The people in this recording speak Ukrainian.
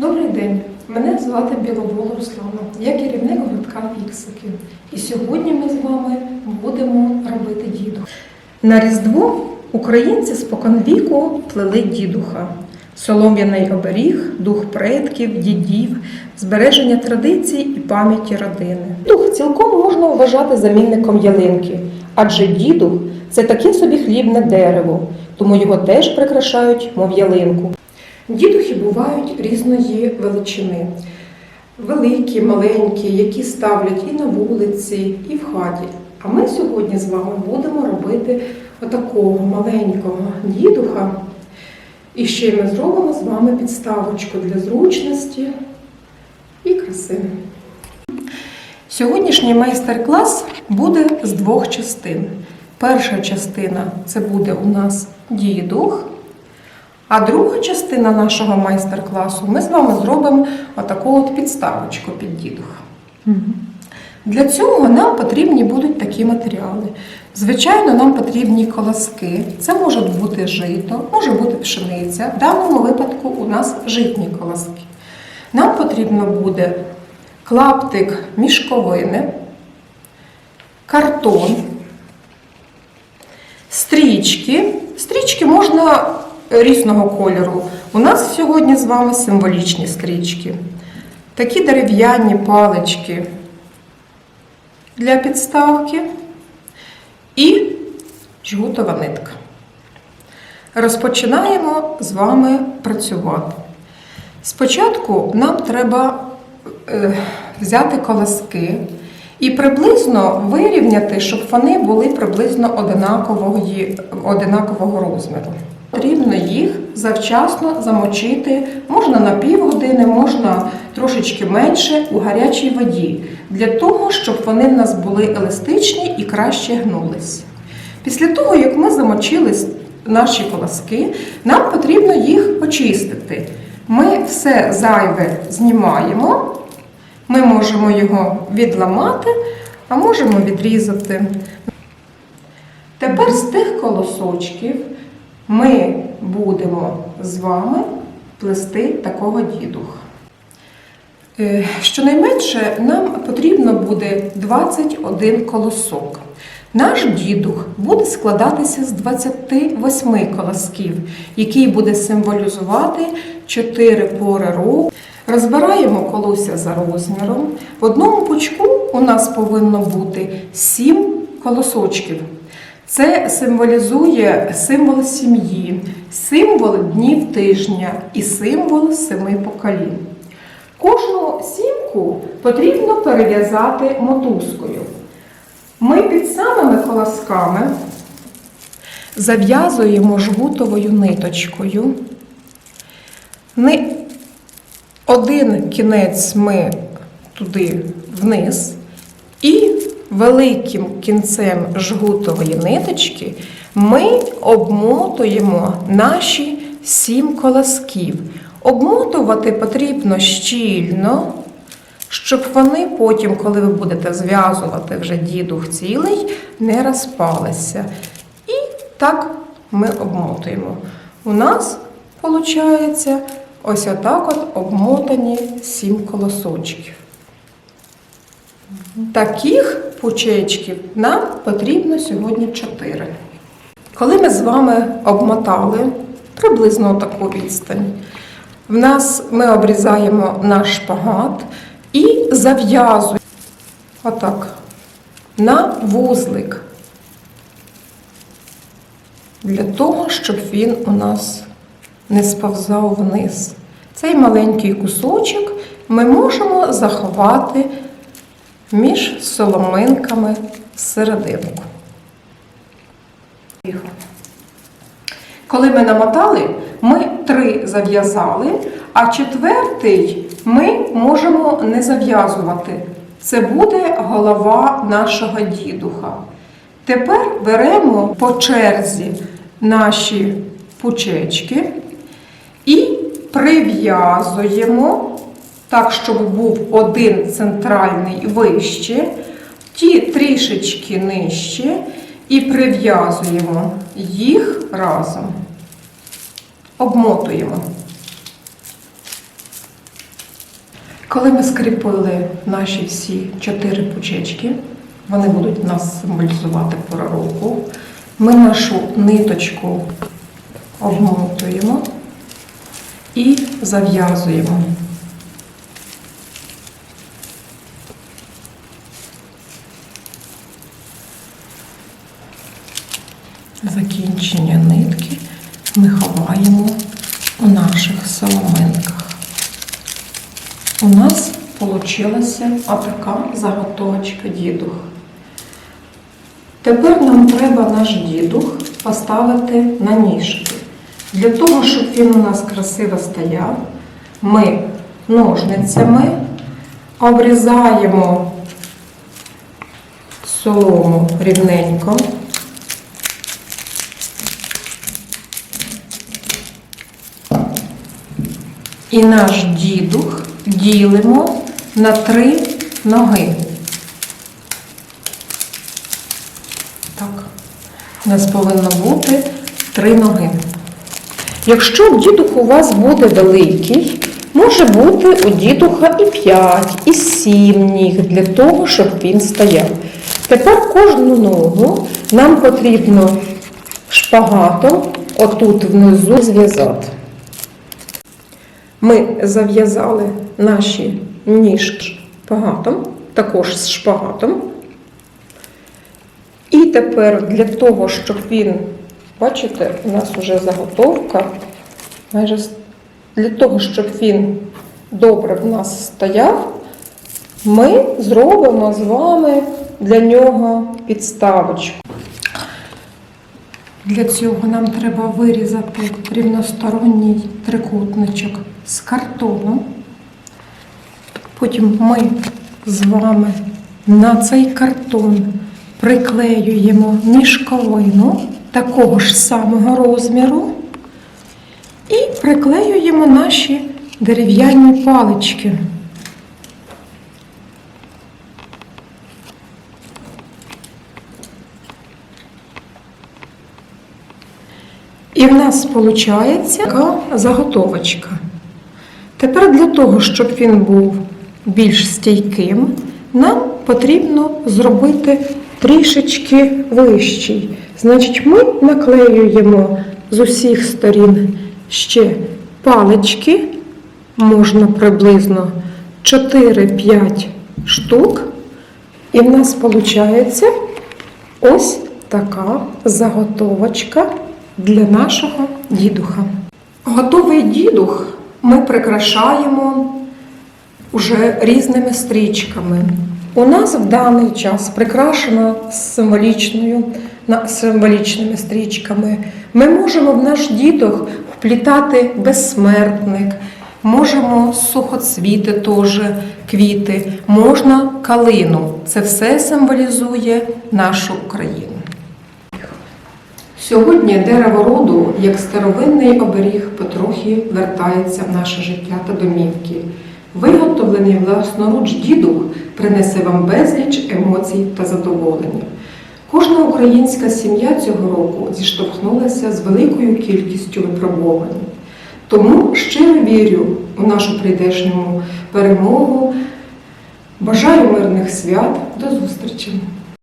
Добрий день, мене звати Біловол Руслана. Я керівник гуртка Фіксики. І сьогодні ми з вами будемо робити діду. На Різдво українці споконвіку плели дідуха. Солом'яний оберіг, дух предків, дідів, збереження традицій і пам'яті родини. Дух цілком можна вважати замінником ялинки, адже дідух це таке собі хлібне дерево, тому його теж прикрашають, мов ялинку. Дідухи бувають різної величини. Великі, маленькі, які ставлять і на вулиці, і в хаті. А ми сьогодні з вами будемо робити отакого маленького дідуха. І ще ми зробимо з вами підставочку для зручності і краси. Сьогоднішній майстер-клас буде з двох частин. Перша частина це буде у нас дідух. А друга частина нашого майстер-класу ми з вами зробимо отаку от підставочку під дідух. Для цього нам потрібні будуть такі матеріали. Звичайно, нам потрібні колоски. Це можуть бути жито, може бути пшениця. В даному випадку у нас житні колоски. Нам потрібно буде клаптик мішковини, картон, стрічки. Стрічки можна різного кольору. У нас сьогодні з вами символічні стрічки. Такі дерев'яні палички для підставки і жгутова нитка. Розпочинаємо з вами працювати. Спочатку нам треба е, взяти колоски і приблизно вирівняти, щоб вони були приблизно одинакового, одинакового розміру. Потрібно їх завчасно замочити, можна на півгодини, можна трошечки менше у гарячій воді, для того, щоб вони в нас були еластичні і краще гнулись. Після того, як ми замочили наші колоски, нам потрібно їх очистити. Ми все зайве знімаємо, ми можемо його відламати, а можемо відрізати. Тепер з тих колосочків ми будемо з вами плести такого дідуха. Е, Щонайменше нам потрібно буде 21 колосок. Наш дідух буде складатися з 28 колосків, який буде символізувати 4 пори року. Розбираємо колося за розміром. В одному пучку у нас повинно бути 7 колосочків. Це символізує символ сім'ї, символ днів тижня і символ семи поколінь. Кожну сімку потрібно перев'язати мотузкою. Ми під самими колосками зав'язуємо жгутовою ниточкою. Один кінець ми туди вниз і великим кінцем жгутової ниточки ми обмотуємо наші сім колосків. Обмотувати потрібно щільно, щоб вони потім, коли ви будете зв'язувати вже дідух цілий, не розпалися. І так ми обмотуємо. У нас виходить ось отак от обмотані сім колосочків. Таких пучечків нам потрібно сьогодні 4. Коли ми з вами обмотали приблизно таку відстань, в нас ми обрізаємо наш шпагат і зав'язуємо отак на вузлик. Для того, щоб він у нас не сповзав вниз. Цей маленький кусочок ми можемо заховати між соломинками всерединку. Тихо. Коли ми намотали, ми три зав'язали, а четвертий ми можемо не зав'язувати. Це буде голова нашого дідуха. Тепер беремо по черзі наші пучечки і прив'язуємо так, щоб був один центральний вище, ті трішечки нижче, і прив'язуємо їх разом. Обмотуємо. Коли ми скріпили наші всі чотири пучечки, вони будуть нас символізувати пора року. Ми нашу ниточку обмотуємо і зав'язуємо. Закінчення нитки ми ховаємо у наших соломинках. У нас вийшла отака заготовочка дідух. Тепер нам треба наш дідух поставити на ніжки. Для того, щоб він у нас красиво стояв, ми ножницями обрізаємо солому рівненько. І наш дідух ділимо на три ноги. Так, у нас повинно бути три ноги. Якщо дідух у вас буде великий, може бути у дідуха і 5, і 7 ніг для того, щоб він стояв. Тепер кожну ногу нам потрібно шпагатом отут внизу зв'язати. Ми зав'язали наші ніжки шпагатом, також з шпагатом. І тепер для того, щоб він, бачите, у нас вже заготовка, майже для того, щоб він добре в нас стояв, ми зробимо з вами для нього підставочку. Для цього нам треба вирізати рівносторонній трикутничок з картону. Потім ми з вами на цей картон приклеюємо мішковину такого ж самого розміру і приклеюємо наші дерев'яні палички. Нас виходить така заготовочка. Тепер для того, щоб він був більш стійким, нам потрібно зробити трішечки вищий. Значить, ми наклеюємо з усіх сторін ще палички, можна приблизно 4-5 штук. І в нас виходить ось така заготовочка для нашого дідуха. Готовий дідух ми прикрашаємо уже різними стрічками. У нас в даний час прикрашено символічною, символічними стрічками. Ми можемо в наш дідух вплітати безсмертник, можемо сухоцвіти теж, квіти, можна калину. Це все символізує нашу Україну. Сьогодні дерево роду, як старовинний оберіг, потрохи вертається в наше життя та домівки. Виготовлений власноруч дідух принесе вам безліч емоцій та задоволення. Кожна українська сім'я цього року зіштовхнулася з великою кількістю випробувань. Тому щиро вірю у нашу прийдешню перемогу. Бажаю мирних свят. До зустрічі!